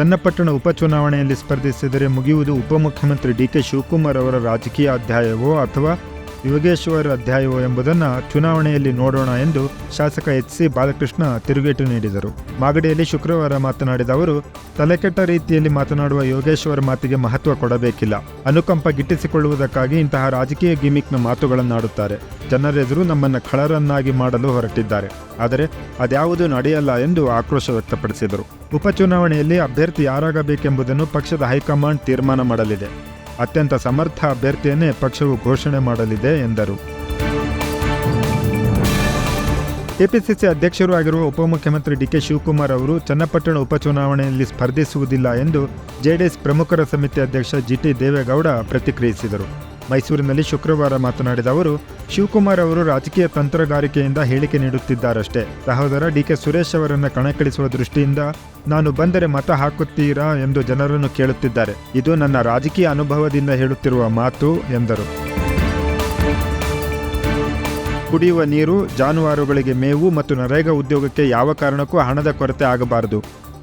ಚನ್ನಪಟ್ಟಣ ಉಪಚುನಾವಣೆಯಲ್ಲಿ ಸ್ಪರ್ಧಿಸಿದರೆ ಮುಗಿಯುವುದು ಉಪಮುಖ್ಯಮಂತ್ರಿ D K Shivakumar ಅವರ ರಾಜಕೀಯ ಅಧ್ಯಾಯವೋ ಅಥವಾ ಯೋಗೇಶ್ವರ್ ಅಧ್ಯಾಯವೋ ಎಂಬುದನ್ನು ಚುನಾವಣೆಯಲ್ಲಿ ನೋಡೋಣ ಎಂದು ಶಾಸಕ ಎಚ್ ಸಿ ಬಾಲಕೃಷ್ಣ ತಿರುಗೇಟು ನೀಡಿದರು. ಮಾಗಡಿಯಲ್ಲಿ ಶುಕ್ರವಾರ ಮಾತನಾಡಿದ ಅವರು, ತಲೆಕೆಟ್ಟ ರೀತಿಯಲ್ಲಿ ಮಾತನಾಡುವ ಯೋಗೇಶ್ವರ್ ಮಾತಿಗೆ ಮಹತ್ವ ಕೊಡಬೇಕಿಲ್ಲ. ಅನುಕಂಪ ಗಿಟ್ಟಿಸಿಕೊಳ್ಳುವುದಕ್ಕಾಗಿ ಇಂತಹ ರಾಜಕೀಯ ಗಿಮಿಕ್ನ ಮಾತುಗಳನ್ನಾಡುತ್ತಾರೆ. ಜನರೆದುರು ನಮ್ಮನ್ನು ಖಳರನ್ನಾಗಿ ಮಾಡಲು ಹೊರಟಿದ್ದಾರೆ. ಆದರೆ ಅದ್ಯಾವುದೂ ನಡೆಯಲ್ಲ ಎಂದು ಆಕ್ರೋಶ ವ್ಯಕ್ತಪಡಿಸಿದರು. ಉಪಚುನಾವಣೆಯಲ್ಲಿ ಅಭ್ಯರ್ಥಿ ಯಾರಾಗಬೇಕೆಂಬುದನ್ನು ಪಕ್ಷದ ಹೈಕಮಾಂಡ್ ತೀರ್ಮಾನ ಮಾಡಲಿದೆ. ಅತ್ಯಂತ ಸಮರ್ಥ ಅಭ್ಯರ್ಥಿಯನ್ನೇ ಪಕ್ಷವು ಘೋಷಣೆ ಮಾಡಲಿದೆ ಎಂದರು. ಕೆಪಿಸಿಸಿ ಅಧ್ಯಕ್ಷರೂ ಆಗಿರುವ ಉಪಮುಖ್ಯಮಂತ್ರಿ ಡಿಕೆ ಶಿವಕುಮಾರ್ ಅವರು ಚನ್ನಪಟ್ಟಣ ಉಪಚುನಾವಣೆಯಲ್ಲಿ ಸ್ಪರ್ಧಿಸುವುದಿಲ್ಲ ಎಂದು ಜೆಡಿಎಸ್ ಪ್ರಮುಖರ ಸಮಿತಿ ಅಧ್ಯಕ್ಷ ಜಿಟಿ ದೇವೇಗೌಡ ಪ್ರತಿಕ್ರಿಯಿಸಿದರು. ಮೈಸೂರಿನಲ್ಲಿ ಶುಕ್ರವಾರ ಮಾತನಾಡಿದ ಅವರು, ಶಿವಕುಮಾರ್ ಅವರು ರಾಜಕೀಯ ತಂತ್ರಗಾರಿಕೆಯಿಂದ ಹೇಳಿಕೆ ನೀಡುತ್ತಿದ್ದಾರಷ್ಟೇ. ಸಹೋದರ ಡಿ ಕೆ ಸುರೇಶ್ ಅವರನ್ನು ಕಣಕ್ಕಿಳಿಸುವ ದೃಷ್ಟಿಯಿಂದ ನಾನು ಬಂದರೆ ಮತ ಹಾಕುತ್ತೀರಾ ಎಂದು ಜನರನ್ನು ಕೇಳುತ್ತಿದ್ದಾರೆ. ಇದು ನನ್ನ ರಾಜಕೀಯ ಅನುಭವದಿಂದ ಹೇಳುತ್ತಿರುವ ಮಾತು, ಎಂದರು. ಕುಡಿಯುವ ನೀರು, ಜಾನುವಾರುಗಳಿಗೆ ಮೇವು ಮತ್ತು ನರೇಗಾ ಉದ್ಯೋಗಕ್ಕೆ ಯಾವ ಕಾರಣಕ್ಕೂ ಹಣದ ಕೊರತೆ ಆಗಬಾರದು.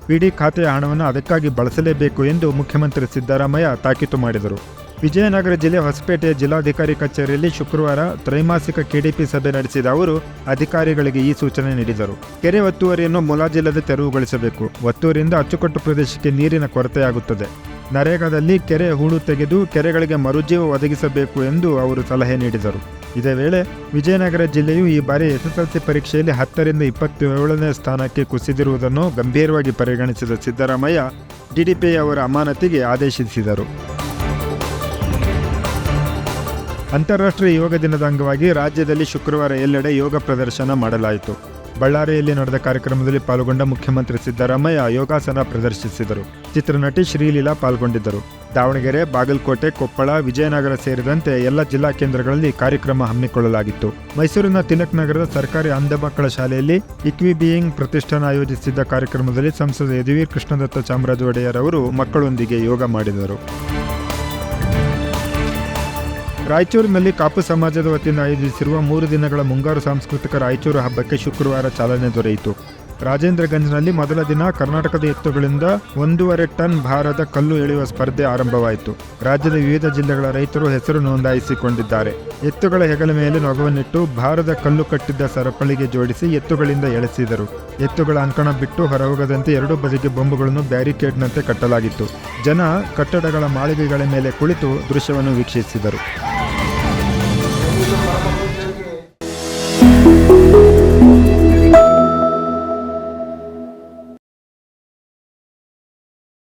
ಪಿಡಿ ಖಾತೆಯ ಹಣವನ್ನು ಅದಕ್ಕಾಗಿ ಬಳಸಲೇಬೇಕು ಎಂದು ಮುಖ್ಯಮಂತ್ರಿ ಸಿದ್ದರಾಮಯ್ಯ ತಾಕೀತು ಮಾಡಿದರು. ವಿಜಯನಗರ ಜಿಲ್ಲೆ ಹೊಸಪೇಟೆಯ ಜಿಲ್ಲಾಧಿಕಾರಿ ಕಚೇರಿಯಲ್ಲಿ ಶುಕ್ರವಾರ ತ್ರೈಮಾಸಿಕ ಕೆಡಿಪಿ ಸಭೆ ನಡೆಸಿದ ಅವರು, ಅಧಿಕಾರಿಗಳಿಗೆ ಈ ಸೂಚನೆ ನೀಡಿದರು. ಕೆರೆ ಒತ್ತುವರಿಯನ್ನು ಮುಲಾಜಿಲ್ಲದೆ ತೆರವುಗೊಳಿಸಬೇಕು. ಒತ್ತುವರಿಯಿಂದ ಅಚ್ಚುಕಟ್ಟು ಪ್ರದೇಶಕ್ಕೆ ನೀರಿನ ಕೊರತೆಯಾಗುತ್ತದೆ. ನರೇಗಾದಲ್ಲಿ ಕೆರೆ ಹೂಳು ತೆಗೆದು ಕೆರೆಗಳಿಗೆ ಮರುಜೀವ ಒದಗಿಸಬೇಕು ಎಂದು ಅವರು ಸಲಹೆ ನೀಡಿದರು. ಇದೇ ವೇಳೆ ವಿಜಯನಗರ ಜಿಲ್ಲೆಯು ಈ ಬಾರಿ ಎಸ್ಎಸ್ಎಲ್ಸಿ ಪರೀಕ್ಷೆಯಲ್ಲಿ ಹತ್ತರಿಂದ ಇಪ್ಪತ್ತೇಳನೇ ಸ್ಥಾನಕ್ಕೆ ಕುಸಿದಿರುವುದನ್ನು ಗಂಭೀರವಾಗಿ ಪರಿಗಣಿಸಿದ ಸಿದ್ದರಾಮಯ್ಯ ಡಿಡಿಪಿ ಅವರ ಅಮಾನತಿಗೆ ಆದೇಶಿಸಿದರು. ಅಂತಾರಾಷ್ಟ್ರೀಯ ಯೋಗ ದಿನದ ಅಂಗವಾಗಿ ರಾಜ್ಯದಲ್ಲಿ ಶುಕ್ರವಾರ ಎಲ್ಲೆಡೆ ಯೋಗ ಪ್ರದರ್ಶನ ಮಾಡಲಾಯಿತು. ಬಳ್ಳಾರಿಯಲ್ಲಿ ನಡೆದ ಕಾರ್ಯಕ್ರಮದಲ್ಲಿ ಪಾಲ್ಗೊಂಡ ಮುಖ್ಯಮಂತ್ರಿ ಸಿದ್ದರಾಮಯ್ಯ ಯೋಗಾಸನ ಪ್ರದರ್ಶಿಸಿದರು. ಚಿತ್ರನಟಿ ಶ್ರೀಲೀಲಾ ಪಾಲ್ಗೊಂಡಿದ್ದರು. ದಾವಣಗೆರೆ, ಬಾಗಲಕೋಟೆ, ಕೊಪ್ಪಳ, ವಿಜಯನಗರ ಸೇರಿದಂತೆ ಎಲ್ಲ ಜಿಲ್ಲಾ ಕೇಂದ್ರಗಳಲ್ಲಿ ಕಾರ್ಯಕ್ರಮ ಹಮ್ಮಿಕೊಳ್ಳಲಾಗಿತ್ತು. ಮೈಸೂರಿನ ತಿಲಕ್ ನಗರದ ಸರ್ಕಾರಿ ಅಂಧ ಮಕ್ಕಳ ಶಾಲೆಯಲ್ಲಿ ಇಕ್ವಿ ಬೀಯಿಂಗ್ ಪ್ರತಿಷ್ಠಾನ ಆಯೋಜಿಸಿದ್ದ ಕಾರ್ಯಕ್ರಮದಲ್ಲಿ ಸಂಸದ ಯದುವೀರ್ ಕೃಷ್ಣದತ್ತ ಚಾಮರಾಜ ಒಡೆಯರ್ ಅವರು ಮಕ್ಕಳೊಂದಿಗೆ ಯೋಗ ಮಾಡಿದರು. ರಾಯಚೂರಿನಲ್ಲಿ ಕಾಪು ಸಮಾಜದ ವತಿಯಿಂದ ಆಯೋಜಿಸಿರುವ ಮೂರು ದಿನಗಳ ಮುಂಗಾರು ಸಾಂಸ್ಕೃತಿಕ ರಾಯಚೂರು ಹಬ್ಬಕ್ಕೆ ಶುಕ್ರವಾರ ಚಾಲನೆ ದೊರೆಯಿತು. ರಾಜೇಂದ್ರಗಂಜ್ನಲ್ಲಿ ಮೊದಲ ದಿನ ಕರ್ನಾಟಕದ ಎತ್ತುಗಳಿಂದ ಒಂದೂವರೆ ಟನ್ ಭಾರದ ಕಲ್ಲು ಎಳೆಯುವ ಸ್ಪರ್ಧೆ ಆರಂಭವಾಯಿತು. ರಾಜ್ಯದ ವಿವಿಧ ಜಿಲ್ಲೆಗಳ ರೈತರು ಹೆಸರು ನೋಂದಾಯಿಸಿಕೊಂಡಿದ್ದಾರೆ. ಎತ್ತುಗಳ ಹೆಗಲ ಮೇಲೆ ನೊಗವನ್ನಿಟ್ಟು ಭಾರದ ಕಲ್ಲು ಕಟ್ಟಿದ್ದ ಸರಪಳಿಗೆ ಜೋಡಿಸಿ ಎತ್ತುಗಳಿಂದ ಎಳೆಸಿದರು. ಎತ್ತುಗಳ ಅಂಕಣ ಬಿಟ್ಟು ಹೊರಹೋಗದಂತೆ ಎರಡೂ ಬದಿಗೆ ಬೊಂಬುಗಳನ್ನು ಬ್ಯಾರಿಕೇಡ್ನಂತೆ ಕಟ್ಟಲಾಗಿತ್ತು. ಜನ ಕಟ್ಟಡಗಳ ಮಾಳಿಗೆಗಳ ಮೇಲೆ ಕುಳಿತು ದೃಶ್ಯವನ್ನು ವೀಕ್ಷಿಸಿದರು.